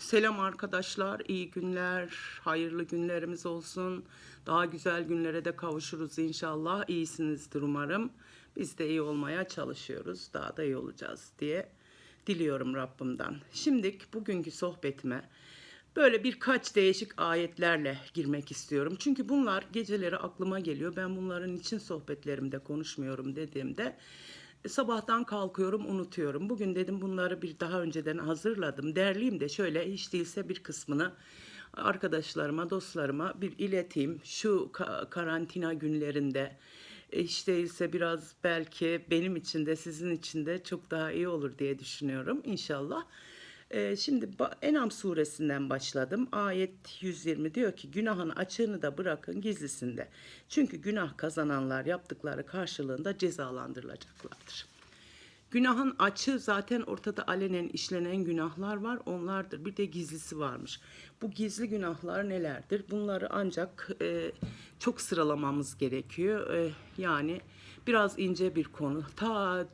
Selam arkadaşlar, iyi günler, hayırlı günlerimiz olsun. Daha güzel günlere de kavuşuruz inşallah. İyisinizdir umarım. Biz de iyi olmaya çalışıyoruz. Daha da iyi olacağız diye diliyorum Rabbimden. Şimdi bugünkü sohbetime böyle birkaç değişik ayetlerle girmek istiyorum. Çünkü bunlar geceleri aklıma geliyor. Ben bunların için sohbetlerimde konuşmuyorum dediğimde Sabahtan kalkıyorum unutuyorum. Bugün dedim bunları bir daha önceden hazırladım. Derleyeyim de şöyle hiç değilse bir kısmını arkadaşlarıma, dostlarıma bir ileteyim. Şu ka- karantina günlerinde e, hiç değilse biraz belki benim için de sizin için de çok daha iyi olur diye düşünüyorum inşallah. Ee, şimdi Enam suresinden başladım. Ayet 120 diyor ki günahın açığını da bırakın gizlisinde. Çünkü günah kazananlar yaptıkları karşılığında cezalandırılacaklardır. Günahın açığı zaten ortada alenen işlenen günahlar var onlardır. Bir de gizlisi varmış. Bu gizli günahlar nelerdir? Bunları ancak e, çok sıralamamız gerekiyor. E, yani biraz ince bir konu. Ta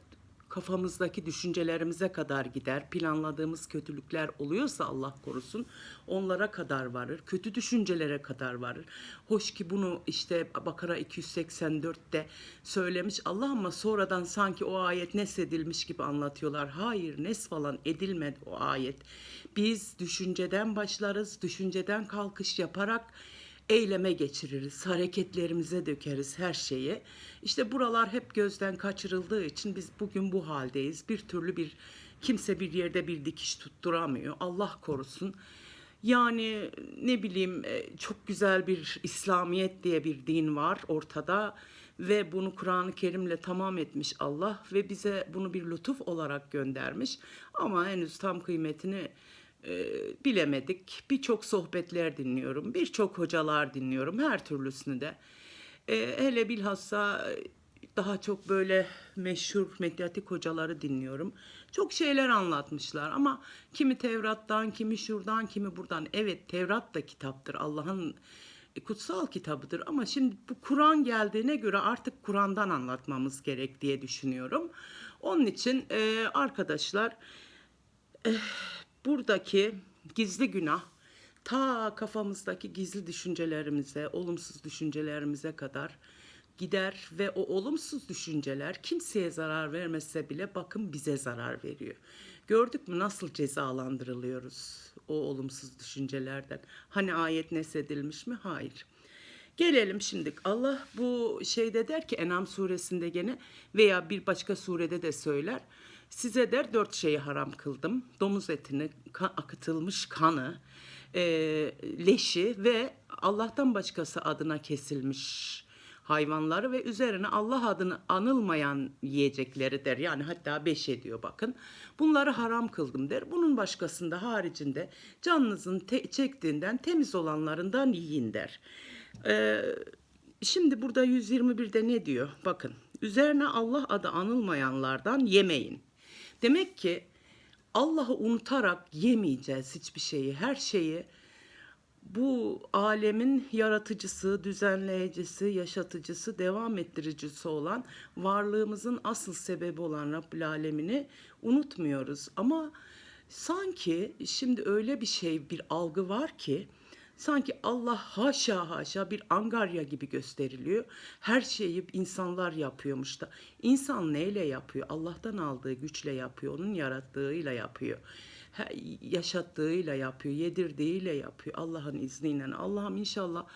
kafamızdaki düşüncelerimize kadar gider. Planladığımız kötülükler oluyorsa Allah korusun onlara kadar varır. Kötü düşüncelere kadar varır. Hoş ki bunu işte Bakara 284'te söylemiş Allah ama sonradan sanki o ayet nesedilmiş gibi anlatıyorlar. Hayır nes falan edilmedi o ayet. Biz düşünceden başlarız, düşünceden kalkış yaparak eyleme geçiririz, hareketlerimize dökeriz her şeyi. İşte buralar hep gözden kaçırıldığı için biz bugün bu haldeyiz. Bir türlü bir kimse bir yerde bir dikiş tutturamıyor. Allah korusun. Yani ne bileyim e, çok güzel bir İslamiyet diye bir din var ortada ve bunu Kur'an-ı Kerim'le tamam etmiş Allah ve bize bunu bir lütuf olarak göndermiş. Ama henüz tam kıymetini e, bilemedik. Birçok sohbetler dinliyorum, birçok hocalar dinliyorum, her türlüsünü de. E, hele bilhassa e, daha çok böyle meşhur medyatik hocaları dinliyorum. Çok şeyler anlatmışlar ama kimi Tevrat'tan, kimi şuradan, kimi buradan. Evet Tevrat da kitaptır, Allah'ın kutsal kitabıdır ama şimdi bu Kur'an geldiğine göre artık Kur'an'dan anlatmamız gerek diye düşünüyorum. Onun için e, arkadaşlar buradaki gizli günah ta kafamızdaki gizli düşüncelerimize, olumsuz düşüncelerimize kadar gider ve o olumsuz düşünceler kimseye zarar vermese bile bakın bize zarar veriyor. Gördük mü nasıl cezalandırılıyoruz o olumsuz düşüncelerden? Hani ayet nesedilmiş mi? Hayır. Gelelim şimdi Allah bu şeyde der ki Enam suresinde gene veya bir başka surede de söyler. Size der dört şeyi haram kıldım. Domuz etini, ka- akıtılmış kanı, e, leşi ve Allah'tan başkası adına kesilmiş hayvanları ve üzerine Allah adını anılmayan yiyecekleri der. Yani hatta beş ediyor bakın. Bunları haram kıldım der. Bunun başkasında haricinde canınızın te- çektiğinden temiz olanlarından yiyin der. Ee, şimdi burada 121'de ne diyor? Bakın üzerine Allah adı anılmayanlardan yemeyin. Demek ki Allah'ı unutarak yemeyeceğiz hiçbir şeyi. Her şeyi bu alemin yaratıcısı, düzenleyicisi, yaşatıcısı, devam ettiricisi olan varlığımızın asıl sebebi olan Rabbül Alemini unutmuyoruz. Ama sanki şimdi öyle bir şey, bir algı var ki sanki Allah haşa haşa bir angarya gibi gösteriliyor. Her şeyi insanlar yapıyormuş da. İnsan neyle yapıyor? Allah'tan aldığı güçle yapıyor, onun yarattığıyla yapıyor yaşattığıyla yapıyor, yedirdiğiyle yapıyor Allah'ın izniyle. Allah'ım inşallah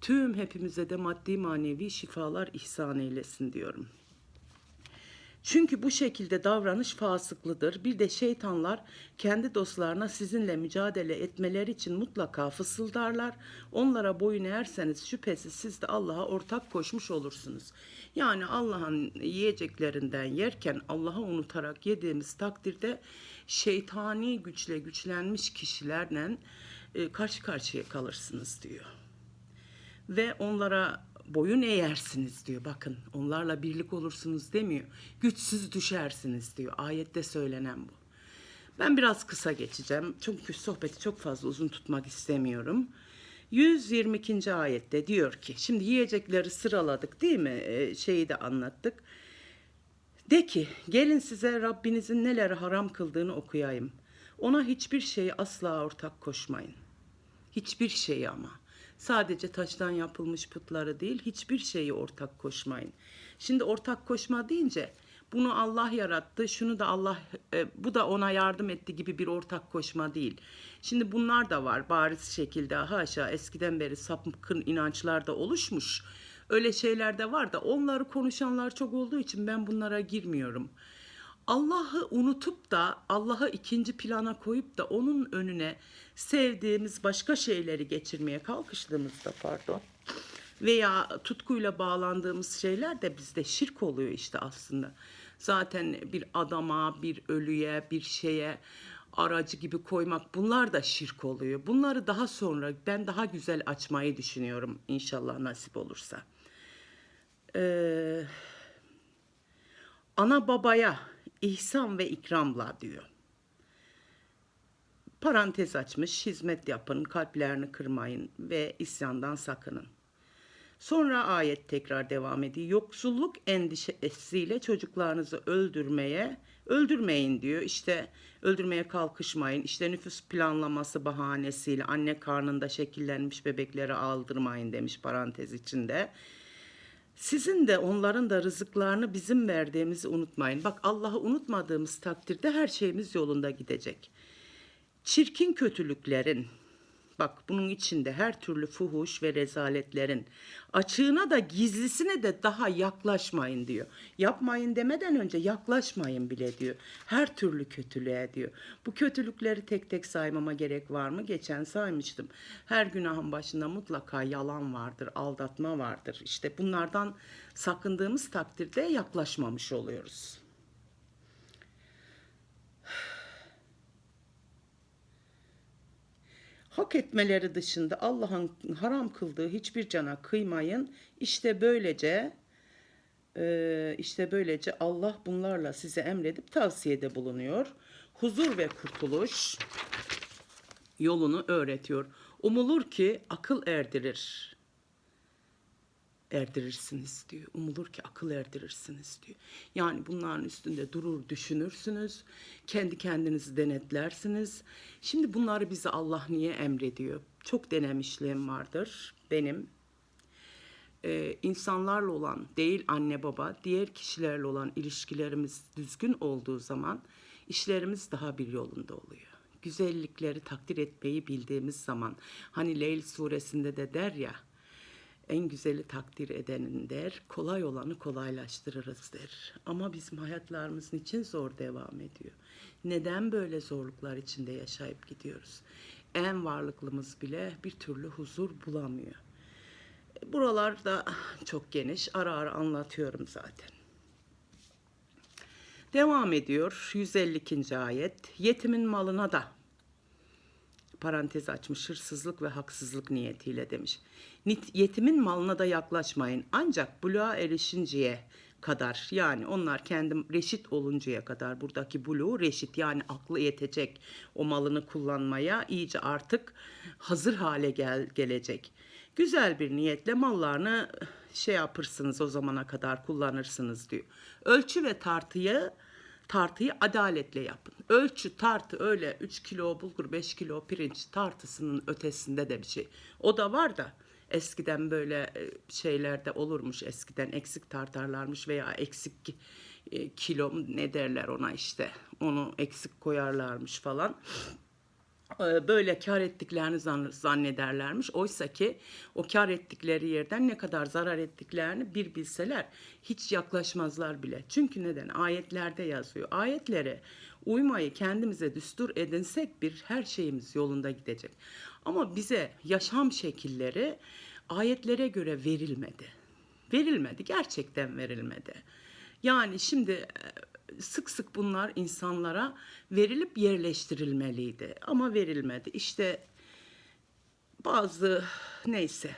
tüm hepimize de maddi manevi şifalar ihsan eylesin diyorum. Çünkü bu şekilde davranış fasıklıdır. Bir de şeytanlar kendi dostlarına sizinle mücadele etmeleri için mutlaka fısıldarlar. Onlara boyun eğerseniz şüphesiz siz de Allah'a ortak koşmuş olursunuz. Yani Allah'ın yiyeceklerinden yerken Allah'ı unutarak yediğimiz takdirde şeytani güçle güçlenmiş kişilerle e, karşı karşıya kalırsınız diyor ve onlara boyun eğersiniz diyor. Bakın onlarla birlik olursunuz demiyor. Güçsüz düşersiniz diyor. Ayette söylenen bu. Ben biraz kısa geçeceğim. Çünkü sohbeti çok fazla uzun tutmak istemiyorum. 122. ayette diyor ki, şimdi yiyecekleri sıraladık değil mi? Ee, şeyi de anlattık. De ki gelin size Rabbinizin neleri haram kıldığını okuyayım. Ona hiçbir şeyi asla ortak koşmayın. Hiçbir şeyi ama. Sadece taştan yapılmış putları değil, hiçbir şeyi ortak koşmayın. Şimdi ortak koşma deyince bunu Allah yarattı, şunu da Allah, e, bu da ona yardım etti gibi bir ortak koşma değil. Şimdi bunlar da var bariz şekilde haşa eskiden beri sapkın inançlar da oluşmuş. Öyle şeyler de var da onları konuşanlar çok olduğu için ben bunlara girmiyorum. Allah'ı unutup da Allah'ı ikinci plana koyup da onun önüne sevdiğimiz başka şeyleri geçirmeye kalkıştığımızda pardon veya tutkuyla bağlandığımız şeyler de bizde şirk oluyor işte aslında. Zaten bir adama, bir ölüye, bir şeye aracı gibi koymak bunlar da şirk oluyor. Bunları daha sonra ben daha güzel açmayı düşünüyorum inşallah nasip olursa. Ee, ana babaya ihsan ve ikramla diyor. Parantez açmış, hizmet yapın, kalplerini kırmayın ve isyandan sakının. Sonra ayet tekrar devam ediyor. Yoksulluk endişesiyle çocuklarınızı öldürmeye öldürmeyin diyor. İşte öldürmeye kalkışmayın. İşte nüfus planlaması bahanesiyle anne karnında şekillenmiş bebekleri aldırmayın demiş parantez içinde. Sizin de onların da rızıklarını bizim verdiğimizi unutmayın. Bak Allah'ı unutmadığımız takdirde her şeyimiz yolunda gidecek. Çirkin kötülüklerin, bak bunun içinde her türlü fuhuş ve rezaletlerin açığına da gizlisine de daha yaklaşmayın diyor. Yapmayın demeden önce yaklaşmayın bile diyor. Her türlü kötülüğe diyor. Bu kötülükleri tek tek saymama gerek var mı? Geçen saymıştım. Her günahın başında mutlaka yalan vardır, aldatma vardır. İşte bunlardan sakındığımız takdirde yaklaşmamış oluyoruz. Hak etmeleri dışında Allah'ın haram kıldığı hiçbir cana kıymayın. İşte böylece e, işte böylece Allah bunlarla size emredip tavsiyede bulunuyor. Huzur ve kurtuluş yolunu öğretiyor. Umulur ki akıl erdirir. Erdirirsiniz diyor. Umulur ki akıl erdirirsiniz diyor. Yani bunların üstünde durur düşünürsünüz. Kendi kendinizi denetlersiniz. Şimdi bunları bize Allah niye emrediyor? Çok denemişliğim vardır benim. Ee, insanlarla olan değil anne baba diğer kişilerle olan ilişkilerimiz düzgün olduğu zaman işlerimiz daha bir yolunda oluyor güzellikleri takdir etmeyi bildiğimiz zaman hani Leyl suresinde de der ya en güzeli takdir edenin der, kolay olanı kolaylaştırırız der. Ama bizim hayatlarımızın için zor devam ediyor. Neden böyle zorluklar içinde yaşayıp gidiyoruz? En varlıklımız bile bir türlü huzur bulamıyor. Buralar da çok geniş, ara ara anlatıyorum zaten. Devam ediyor 152. ayet. Yetimin malına da parantez açmış hırsızlık ve haksızlık niyetiyle demiş. Yetimin malına da yaklaşmayın ancak buluğa erişinceye kadar yani onlar kendim reşit oluncaya kadar buradaki buluğu reşit yani aklı yetecek o malını kullanmaya iyice artık hazır hale gel gelecek. Güzel bir niyetle mallarını şey yapırsınız o zamana kadar kullanırsınız diyor. Ölçü ve tartıyı tartıyı adaletle yapın. Ölçü tartı öyle 3 kilo bulgur 5 kilo pirinç tartısının ötesinde de bir şey. O da var da eskiden böyle e, şeylerde olurmuş eskiden eksik tartarlarmış veya eksik e, kilo ne derler ona işte onu eksik koyarlarmış falan. E, böyle kar ettiklerini zannederlermiş. Oysa ki o kar ettikleri yerden ne kadar zarar ettiklerini bir bilseler hiç yaklaşmazlar bile. Çünkü neden? Ayetlerde yazıyor. Ayetlere uymayı kendimize düstur edinsek bir her şeyimiz yolunda gidecek. Ama bize yaşam şekilleri ayetlere göre verilmedi. Verilmedi, gerçekten verilmedi. Yani şimdi e, sık sık bunlar insanlara verilip yerleştirilmeliydi ama verilmedi. İşte bazı neyse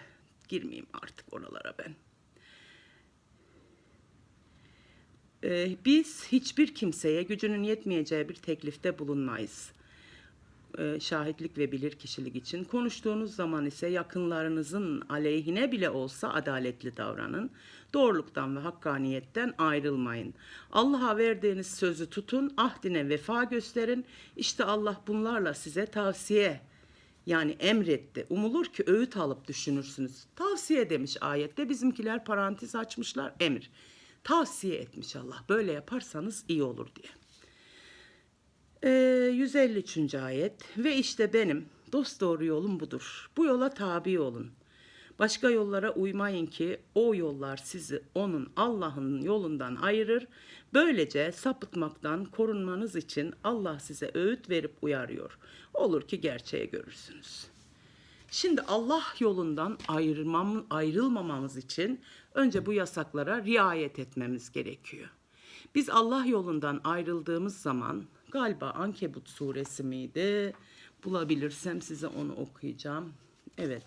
girmeyeyim artık oralara ben. Ee, biz hiçbir kimseye gücünün yetmeyeceği bir teklifte bulunmayız. E, şahitlik ve bilir kişilik için. Konuştuğunuz zaman ise yakınlarınızın aleyhine bile olsa adaletli davranın. Doğruluktan ve hakkaniyetten ayrılmayın. Allah'a verdiğiniz sözü tutun, ahdine vefa gösterin. İşte Allah bunlarla size tavsiye yani emretti. Umulur ki öğüt alıp düşünürsünüz. Tavsiye demiş ayette. Bizimkiler parantez açmışlar emir. Tavsiye etmiş Allah. Böyle yaparsanız iyi olur diye. Ee, 153. ayet ve işte benim dost doğru yolum budur. Bu yola tabi olun. Başka yollara uymayın ki o yollar sizi onun Allah'ın yolundan ayırır. Böylece sapıtmaktan korunmanız için Allah size öğüt verip uyarıyor. Olur ki gerçeği görürsünüz. Şimdi Allah yolundan ayrılmam, ayrılmamamız için önce bu yasaklara riayet etmemiz gerekiyor. Biz Allah yolundan ayrıldığımız zaman galiba Ankebut suresi miydi? Bulabilirsem size onu okuyacağım. Evet.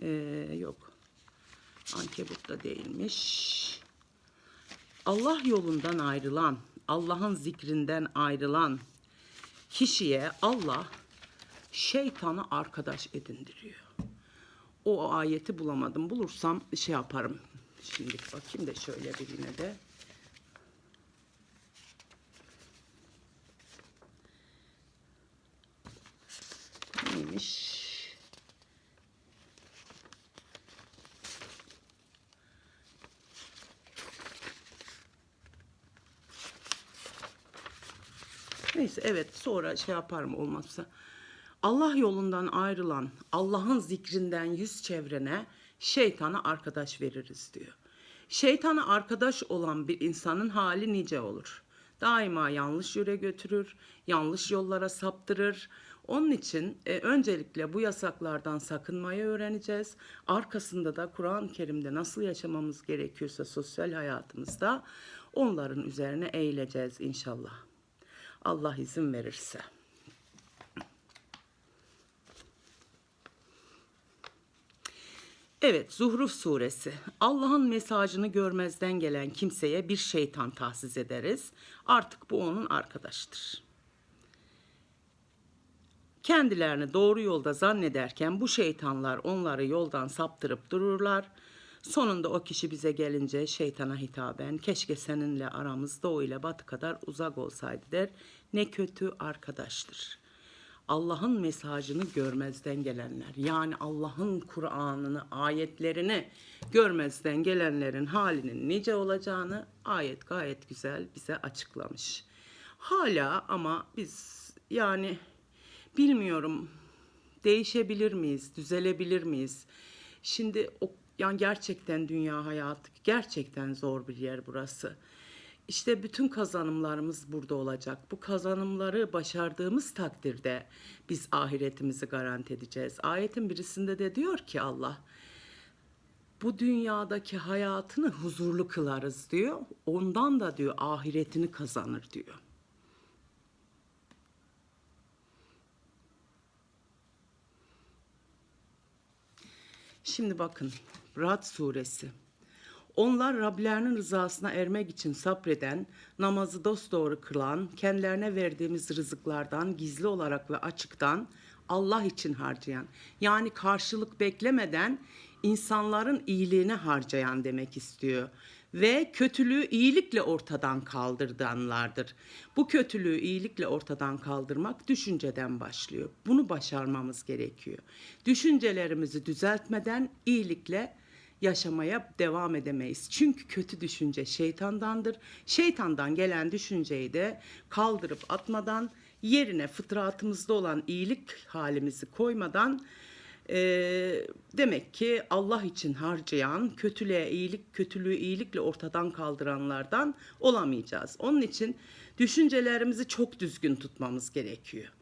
Ee, yok. Ankebut da değilmiş. Allah yolundan ayrılan, Allah'ın zikrinden ayrılan kişiye Allah şeytanı arkadaş edindiriyor. O ayeti bulamadım. Bulursam şey yaparım. Şimdi bakayım da şöyle birine de. Neymiş? Neyse evet sonra şey yaparım olmazsa. Allah yolundan ayrılan, Allah'ın zikrinden yüz çevrene şeytana arkadaş veririz diyor. Şeytana arkadaş olan bir insanın hali nice olur. Daima yanlış yöre götürür, yanlış yollara saptırır. Onun için e, öncelikle bu yasaklardan sakınmayı öğreneceğiz. Arkasında da Kur'an-ı Kerim'de nasıl yaşamamız gerekiyorsa sosyal hayatımızda onların üzerine eğileceğiz inşallah. Allah izin verirse. Evet, Zuhruf suresi. Allah'ın mesajını görmezden gelen kimseye bir şeytan tahsis ederiz. Artık bu onun arkadaşıdır. Kendilerini doğru yolda zannederken bu şeytanlar onları yoldan saptırıp dururlar. Sonunda o kişi bize gelince şeytana hitaben keşke seninle aramız doğu ile batı kadar uzak olsaydı der. Ne kötü arkadaştır. Allah'ın mesajını görmezden gelenler yani Allah'ın Kur'an'ını, ayetlerini görmezden gelenlerin halinin nice olacağını ayet gayet güzel bize açıklamış. Hala ama biz yani bilmiyorum değişebilir miyiz, düzelebilir miyiz? Şimdi o yani gerçekten dünya hayatı gerçekten zor bir yer burası. İşte bütün kazanımlarımız burada olacak. Bu kazanımları başardığımız takdirde biz ahiretimizi garanti edeceğiz. Ayetin birisinde de diyor ki Allah bu dünyadaki hayatını huzurlu kılarız diyor. Ondan da diyor ahiretini kazanır diyor. Şimdi bakın Rad suresi. Onlar Rablerinin rızasına ermek için sabreden, namazı dosdoğru kılan, kendilerine verdiğimiz rızıklardan gizli olarak ve açıktan Allah için harcayan, yani karşılık beklemeden insanların iyiliğine harcayan demek istiyor ve kötülüğü iyilikle ortadan kaldırdanlardır. Bu kötülüğü iyilikle ortadan kaldırmak düşünceden başlıyor. Bunu başarmamız gerekiyor. Düşüncelerimizi düzeltmeden iyilikle yaşamaya devam edemeyiz. Çünkü kötü düşünce şeytandandır. Şeytandan gelen düşünceyi de kaldırıp atmadan yerine fıtratımızda olan iyilik halimizi koymadan e, demek ki Allah için harcayan, kötülüğe iyilik, kötülüğü iyilikle ortadan kaldıranlardan olamayacağız. Onun için düşüncelerimizi çok düzgün tutmamız gerekiyor.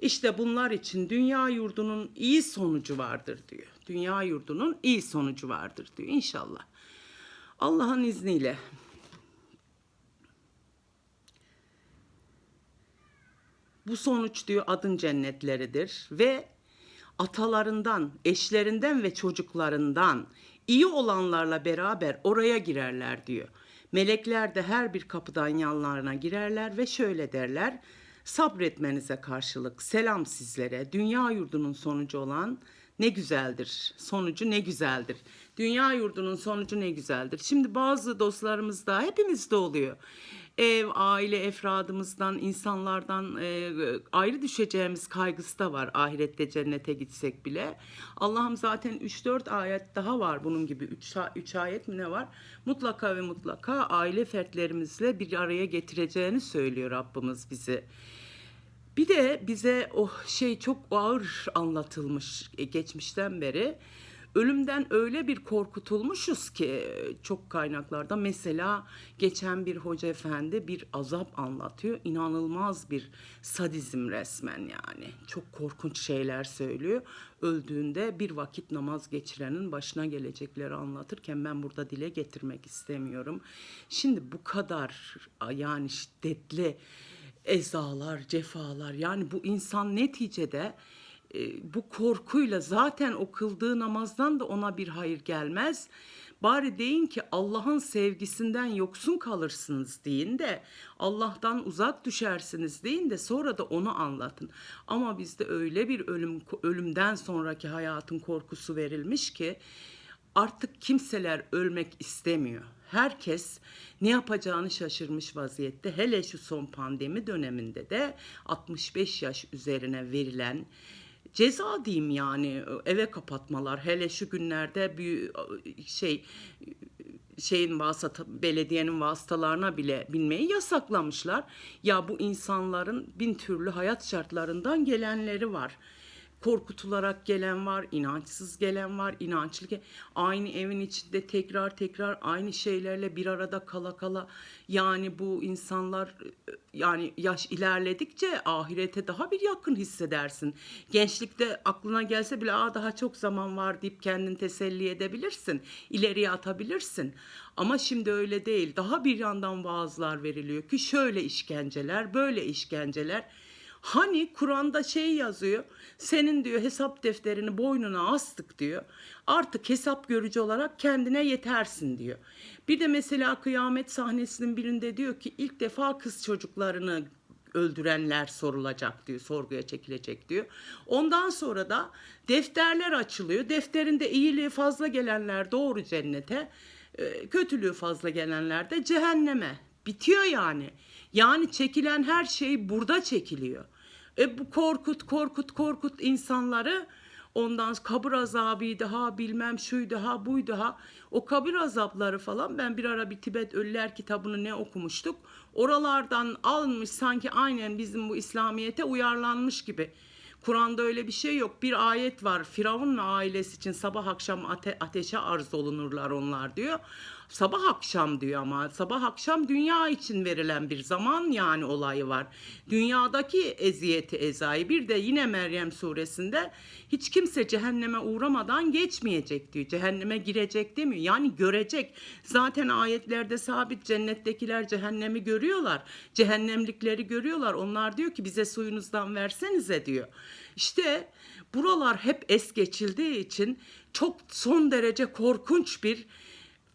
İşte bunlar için dünya yurdunun iyi sonucu vardır diyor. Dünya yurdunun iyi sonucu vardır diyor inşallah. Allah'ın izniyle. Bu sonuç diyor adın cennetleridir ve atalarından, eşlerinden ve çocuklarından iyi olanlarla beraber oraya girerler diyor. Melekler de her bir kapıdan yanlarına girerler ve şöyle derler. Sabretmenize karşılık selam sizlere. Dünya yurdunun sonucu olan ne güzeldir. Sonucu ne güzeldir. Dünya yurdunun sonucu ne güzeldir. Şimdi bazı dostlarımızda hepimizde oluyor. Ev, aile efradımızdan, insanlardan e, ayrı düşeceğimiz kaygısı da var ahirette cennete gitsek bile. Allah'ım zaten 3-4 ayet daha var bunun gibi 3, 3 ayet mi ne var? Mutlaka ve mutlaka aile fertlerimizle bir araya getireceğini söylüyor Rabbimiz bizi. Bir de bize o şey çok ağır anlatılmış e, geçmişten beri. Ölümden öyle bir korkutulmuşuz ki çok kaynaklarda mesela geçen bir hoca efendi bir azap anlatıyor. İnanılmaz bir sadizm resmen yani. Çok korkunç şeyler söylüyor. Öldüğünde bir vakit namaz geçirenin başına gelecekleri anlatırken ben burada dile getirmek istemiyorum. Şimdi bu kadar yani şiddetli ezalar, cefalar yani bu insan neticede e, bu korkuyla zaten o kıldığı namazdan da ona bir hayır gelmez. Bari deyin ki Allah'ın sevgisinden yoksun kalırsınız deyin de Allah'tan uzak düşersiniz deyin de sonra da onu anlatın. Ama bizde öyle bir ölüm ölümden sonraki hayatın korkusu verilmiş ki artık kimseler ölmek istemiyor. Herkes ne yapacağını şaşırmış vaziyette. Hele şu son pandemi döneminde de 65 yaş üzerine verilen ceza diyeyim yani eve kapatmalar. Hele şu günlerde bir şey şeyin vasıta belediyenin vasıtalarına bile binmeyi yasaklamışlar. Ya bu insanların bin türlü hayat şartlarından gelenleri var korkutularak gelen var, inançsız gelen var, inançlı aynı evin içinde tekrar tekrar aynı şeylerle bir arada kala kala yani bu insanlar yani yaş ilerledikçe ahirete daha bir yakın hissedersin. Gençlikte aklına gelse bile Aa, daha çok zaman var deyip kendini teselli edebilirsin. ileriye atabilirsin. Ama şimdi öyle değil. Daha bir yandan vaazlar veriliyor ki şöyle işkenceler, böyle işkenceler. Hani Kur'an'da şey yazıyor. Senin diyor hesap defterini boynuna astık diyor. Artık hesap görücü olarak kendine yetersin diyor. Bir de mesela kıyamet sahnesinin birinde diyor ki ilk defa kız çocuklarını öldürenler sorulacak diyor, sorguya çekilecek diyor. Ondan sonra da defterler açılıyor. Defterinde iyiliği fazla gelenler doğru cennete, kötülüğü fazla gelenler de cehenneme. Bitiyor yani. Yani çekilen her şey burada çekiliyor. E bu korkut korkut korkut insanları ondan kabir azabıydı ha bilmem şuydu ha buydu ha o kabir azapları falan ben bir ara bir Tibet Ölüler kitabını ne okumuştuk oralardan alınmış sanki aynen bizim bu İslamiyete uyarlanmış gibi Kur'an'da öyle bir şey yok. Bir ayet var. Firavun ve ailesi için sabah akşam ate- ateşe arz olunurlar onlar diyor. Sabah akşam diyor ama sabah akşam dünya için verilen bir zaman yani olayı var. Dünyadaki eziyeti ezayı bir de yine Meryem suresinde hiç kimse cehenneme uğramadan geçmeyecek diyor. Cehenneme girecek demiyor. Yani görecek. Zaten ayetlerde sabit cennettekiler cehennemi görüyorlar. Cehennemlikleri görüyorlar. Onlar diyor ki bize suyunuzdan versenize diyor. İşte buralar hep es geçildiği için çok son derece korkunç bir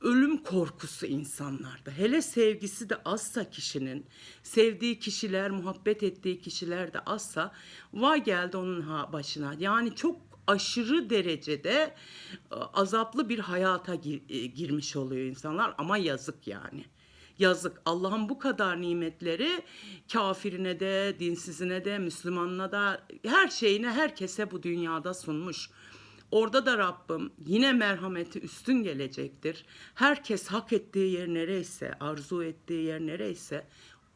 ölüm korkusu insanlarda. Hele sevgisi de azsa kişinin, sevdiği kişiler, muhabbet ettiği kişiler de azsa vay geldi onun başına. Yani çok aşırı derecede e, azaplı bir hayata e, girmiş oluyor insanlar ama yazık yani. Yazık. Allah'ın bu kadar nimetleri kafirine de, dinsizine de, Müslümanına da her şeyine herkese bu dünyada sunmuş. Orada da Rabbim yine merhameti üstün gelecektir. Herkes hak ettiği yer nereyse, arzu ettiği yer nereyse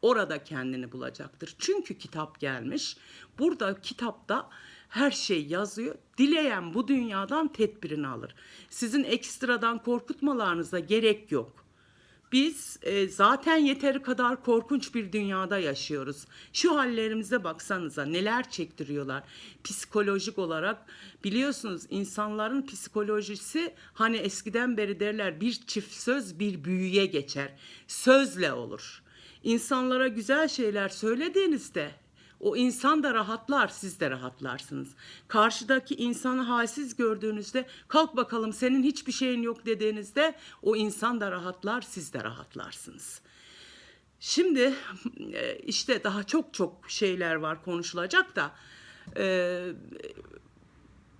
orada kendini bulacaktır. Çünkü kitap gelmiş. Burada kitapta her şey yazıyor. Dileyen bu dünyadan tedbirini alır. Sizin ekstradan korkutmalarınıza gerek yok. Biz e, zaten yeteri kadar korkunç bir dünyada yaşıyoruz. Şu hallerimize baksanıza neler çektiriyorlar. Psikolojik olarak biliyorsunuz insanların psikolojisi hani eskiden beri derler bir çift söz bir büyüye geçer. Sözle olur. İnsanlara güzel şeyler söylediğinizde o insan da rahatlar, siz de rahatlarsınız. Karşıdaki insanı halsiz gördüğünüzde, kalk bakalım senin hiçbir şeyin yok dediğinizde o insan da rahatlar, siz de rahatlarsınız. Şimdi e, işte daha çok çok şeyler var konuşulacak da e,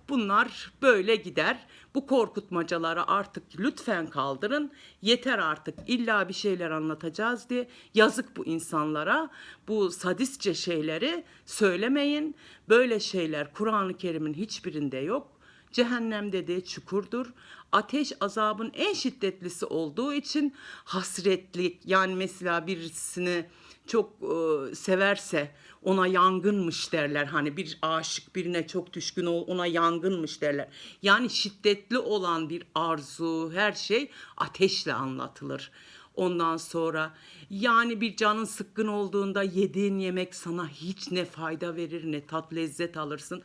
bunlar böyle gider. Bu korkutmacaları artık lütfen kaldırın. Yeter artık illa bir şeyler anlatacağız diye. Yazık bu insanlara. Bu sadistçe şeyleri söylemeyin. Böyle şeyler Kur'an-ı Kerim'in hiçbirinde yok. Cehennem dediği çukurdur. Ateş azabın en şiddetlisi olduğu için hasretlik yani mesela birisini çok e, severse ona yangınmış derler. Hani bir aşık birine çok düşkün ol ona yangınmış derler. Yani şiddetli olan bir arzu her şey ateşle anlatılır. Ondan sonra yani bir canın sıkkın olduğunda yediğin yemek sana hiç ne fayda verir ne tat lezzet alırsın.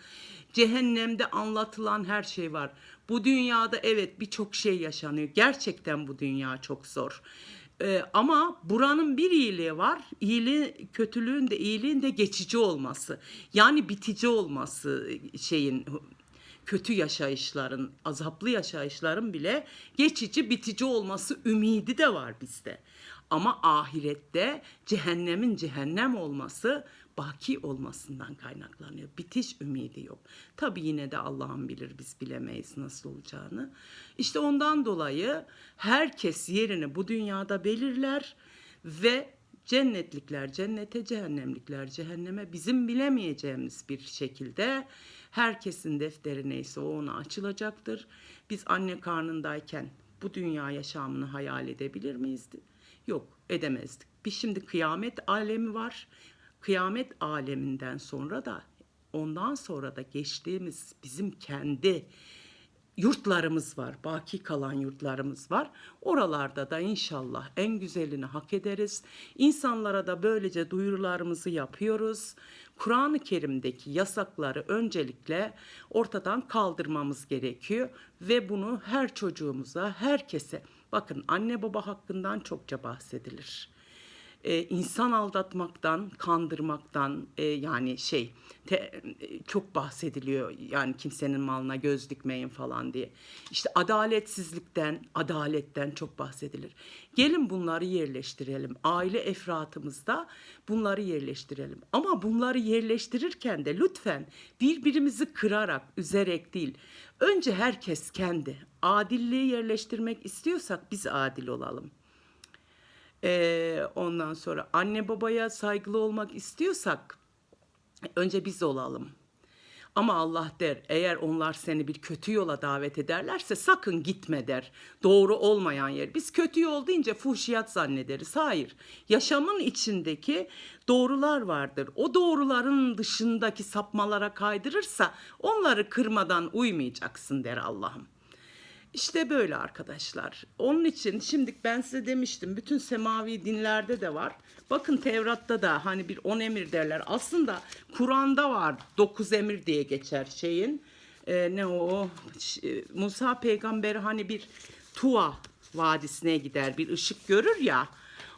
Cehennemde anlatılan her şey var. Bu dünyada evet birçok şey yaşanıyor. Gerçekten bu dünya çok zor. Ee, ama buranın bir iyiliği var. İyiliği, kötülüğün de iyiliğin de geçici olması. Yani bitici olması şeyin kötü yaşayışların, azaplı yaşayışların bile geçici, bitici olması ümidi de var bizde. Ama ahirette cehennemin cehennem olması baki olmasından kaynaklanıyor. Bitiş ümidi yok. Tabi yine de Allah'ın bilir biz bilemeyiz nasıl olacağını. İşte ondan dolayı herkes yerini bu dünyada belirler ve cennetlikler cennete, cehennemlikler cehenneme bizim bilemeyeceğimiz bir şekilde herkesin defteri neyse o ona açılacaktır. Biz anne karnındayken bu dünya yaşamını hayal edebilir miyiz? Yok edemezdik. Bir şimdi kıyamet alemi var. Kıyamet aleminden sonra da ondan sonra da geçtiğimiz bizim kendi yurtlarımız var. Baki kalan yurtlarımız var. Oralarda da inşallah en güzelini hak ederiz. İnsanlara da böylece duyurularımızı yapıyoruz. Kur'an-ı Kerim'deki yasakları öncelikle ortadan kaldırmamız gerekiyor ve bunu her çocuğumuza, herkese bakın anne baba hakkından çokça bahsedilir e, insan aldatmaktan, kandırmaktan e, yani şey te, e, çok bahsediliyor. Yani kimsenin malına göz dikmeyin falan diye. İşte adaletsizlikten, adaletten çok bahsedilir. Gelin bunları yerleştirelim. Aile efratımızda bunları yerleştirelim. Ama bunları yerleştirirken de lütfen birbirimizi kırarak, üzerek değil. Önce herkes kendi adilliği yerleştirmek istiyorsak biz adil olalım. Ee, ondan sonra anne babaya saygılı olmak istiyorsak önce biz olalım. Ama Allah der eğer onlar seni bir kötü yola davet ederlerse sakın gitme der. Doğru olmayan yer. Biz kötü yol deyince fuhşiyat zannederiz. Hayır. Yaşamın içindeki doğrular vardır. O doğruların dışındaki sapmalara kaydırırsa onları kırmadan uymayacaksın der Allah'ım. İşte böyle arkadaşlar. Onun için şimdi ben size demiştim bütün semavi dinlerde de var. Bakın Tevrat'ta da hani bir on emir derler. Aslında Kur'an'da var dokuz emir diye geçer şeyin. Ee, ne o? E, Musa peygamber hani bir Tuva vadisine gider. Bir ışık görür ya.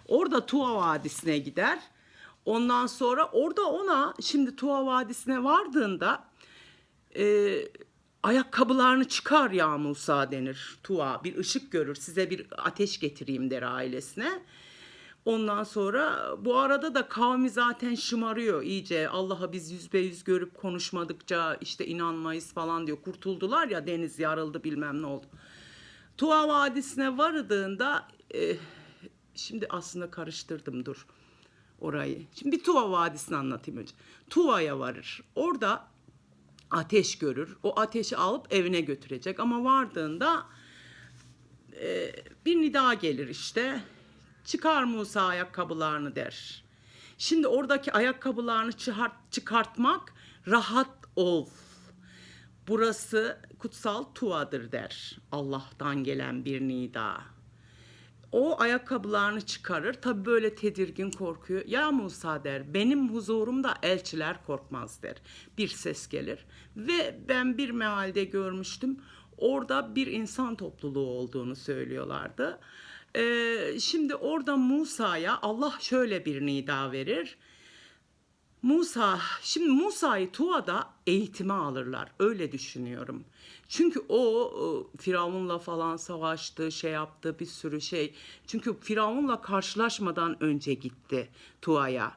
Orada Tuva vadisine gider. Ondan sonra orada ona şimdi Tuva vadisine vardığında e, ayakkabılarını çıkar ya Musa denir. Tua bir ışık görür size bir ateş getireyim der ailesine. Ondan sonra bu arada da kavmi zaten şımarıyor iyice. Allah'a biz yüzbe yüz görüp konuşmadıkça işte inanmayız falan diyor. Kurtuldular ya deniz yarıldı bilmem ne oldu. Tuva Vadisi'ne varıldığında e, şimdi aslında karıştırdım dur orayı. Şimdi bir Tuva Vadisi'ni anlatayım önce. Tuva'ya varır. Orada ateş görür. O ateşi alıp evine götürecek ama vardığında e, bir nida gelir işte. Çıkar Musa ayakkabılarını der. Şimdi oradaki ayakkabılarını çıkart, çıkartmak rahat ol. Burası kutsal tuvadır der. Allah'tan gelen bir nida. O ayakkabılarını çıkarır. Tabi böyle tedirgin korkuyor. Ya Musa der benim huzurumda elçiler korkmaz der. Bir ses gelir. Ve ben bir mealde görmüştüm. Orada bir insan topluluğu olduğunu söylüyorlardı. Ee, şimdi orada Musa'ya Allah şöyle bir nida verir. Musa, şimdi Musa'yı Tua'da eğitime alırlar. Öyle düşünüyorum. Çünkü o Firavun'la falan savaştı, şey yaptı, bir sürü şey. Çünkü Firavun'la karşılaşmadan önce gitti Tua'ya.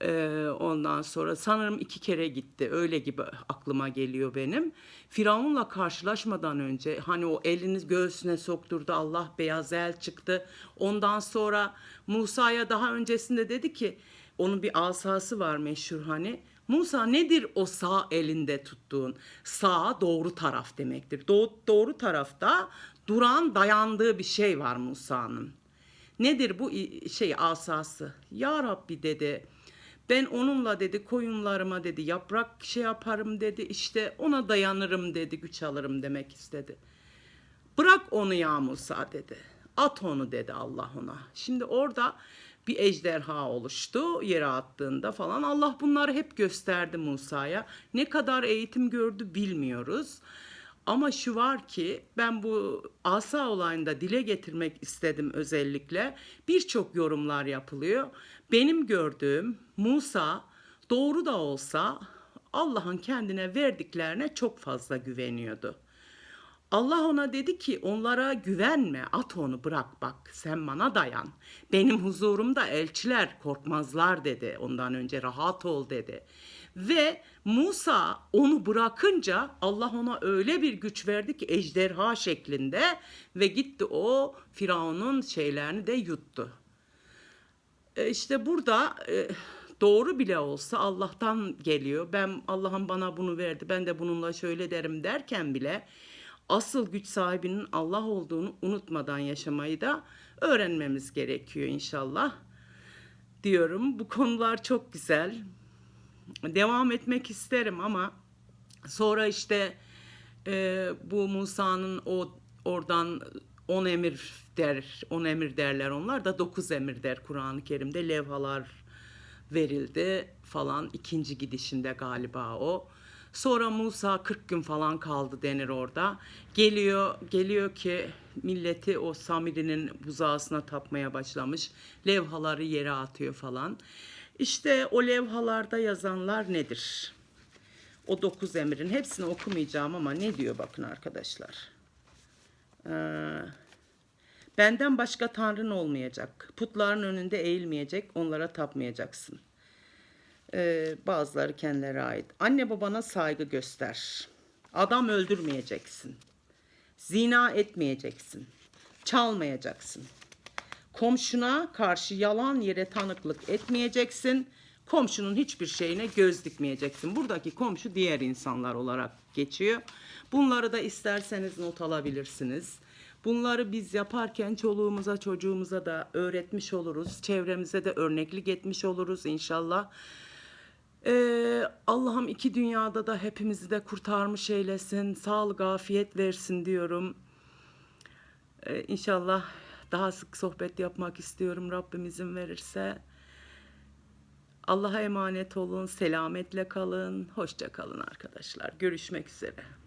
Ee, ondan sonra sanırım iki kere gitti. Öyle gibi aklıma geliyor benim. Firavun'la karşılaşmadan önce hani o elini göğsüne sokturdu. Allah beyaz el çıktı. Ondan sonra Musa'ya daha öncesinde dedi ki onun bir asası var meşhur hani. Musa nedir o sağ elinde tuttuğun? Sağ doğru taraf demektir. Do- doğru tarafta duran dayandığı bir şey var Musa'nın. Nedir bu şey asası? Ya Rabbi dedi. Ben onunla dedi koyunlarıma dedi yaprak şey yaparım dedi işte ona dayanırım dedi güç alırım demek istedi. Bırak onu ya Musa dedi. At onu dedi Allah ona. Şimdi orada bir ejderha oluştu yere attığında falan. Allah bunları hep gösterdi Musa'ya. Ne kadar eğitim gördü bilmiyoruz. Ama şu var ki ben bu asa olayında dile getirmek istedim özellikle. Birçok yorumlar yapılıyor. Benim gördüğüm Musa doğru da olsa Allah'ın kendine verdiklerine çok fazla güveniyordu. Allah ona dedi ki onlara güvenme at onu bırak bak sen bana dayan. Benim huzurumda elçiler korkmazlar dedi ondan önce rahat ol dedi. Ve Musa onu bırakınca Allah ona öyle bir güç verdi ki ejderha şeklinde ve gitti o Firavun'un şeylerini de yuttu. E, işte burada e, doğru bile olsa Allah'tan geliyor. Ben Allah'ım bana bunu verdi. Ben de bununla şöyle derim derken bile asıl güç sahibinin Allah olduğunu unutmadan yaşamayı da öğrenmemiz gerekiyor inşallah. Diyorum bu konular çok güzel. Devam etmek isterim ama sonra işte e, bu Musa'nın o oradan on emir der, on emir derler onlar da dokuz emir der Kur'an-ı Kerim'de levhalar verildi falan ikinci gidişinde galiba o. Sonra Musa 40 gün falan kaldı denir orada. Geliyor geliyor ki milleti o Samiri'nin buzağısına tapmaya başlamış. Levhaları yere atıyor falan. İşte o levhalarda yazanlar nedir? O dokuz emrin hepsini okumayacağım ama ne diyor bakın arkadaşlar. Ee, benden başka tanrın olmayacak. Putların önünde eğilmeyecek, onlara tapmayacaksın. Ee, bazıları kendilerine ait. Anne babana saygı göster. Adam öldürmeyeceksin. Zina etmeyeceksin. Çalmayacaksın. Komşuna karşı yalan yere tanıklık etmeyeceksin. Komşunun hiçbir şeyine göz dikmeyeceksin. Buradaki komşu diğer insanlar olarak geçiyor. Bunları da isterseniz not alabilirsiniz. Bunları biz yaparken çoluğumuza çocuğumuza da öğretmiş oluruz. Çevremize de örneklik etmiş oluruz inşallah. Ee, Allah'ım iki dünyada da hepimizi de kurtarmış eylesin. Sağlık, afiyet versin diyorum. Ee, inşallah daha sık sohbet yapmak istiyorum Rabbim izin verirse. Allah'a emanet olun, selametle kalın, hoşça kalın arkadaşlar. Görüşmek üzere.